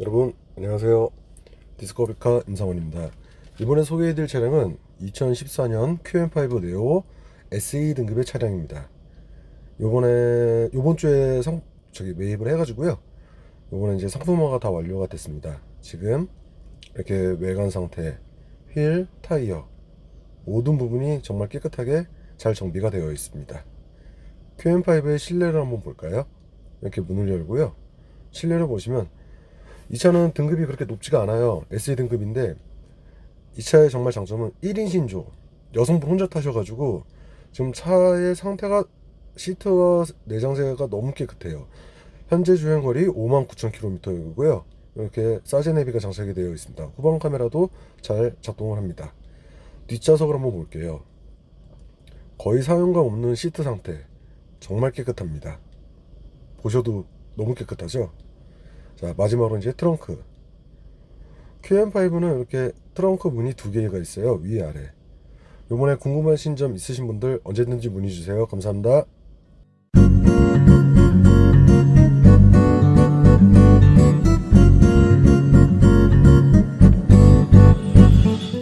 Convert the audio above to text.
여러분 안녕하세요. 디스커비카 임상원입니다. 이번에 소개해드릴 차량은 2014년 QM5 네오 SE 등급의 차량입니다. 요번에 요번 주에 상, 저기 매입을 해가지고요. 요번에 이제 상품화가 다 완료가 됐습니다. 지금 이렇게 외관 상태 휠 타이어 모든 부분이 정말 깨끗하게 잘 정비가 되어 있습니다. QM5의 실내를 한번 볼까요? 이렇게 문을 열고요. 실내를 보시면 이 차는 등급이 그렇게 높지가 않아요. SE 등급인데 이 차의 정말 장점은 1인 신조 여성분 혼자 타셔가지고 지금 차의 상태가 시트와 내장재가 너무 깨끗해요. 현재 주행거리 59,000km이고요. 이렇게 사제 내비가 장착이 되어 있습니다. 후방 카메라도 잘 작동을 합니다. 뒷좌석을 한번 볼게요. 거의 사용감 없는 시트 상태 정말 깨끗합니다. 보셔도 너무 깨끗하죠? 자 마지막으로 이제 트렁크. QM5는 이렇게 트렁크 문이 두 개가 있어요 위에 아래. 요번에 궁금하신 점 있으신 분들 언제든지 문의 주세요. 감사합니다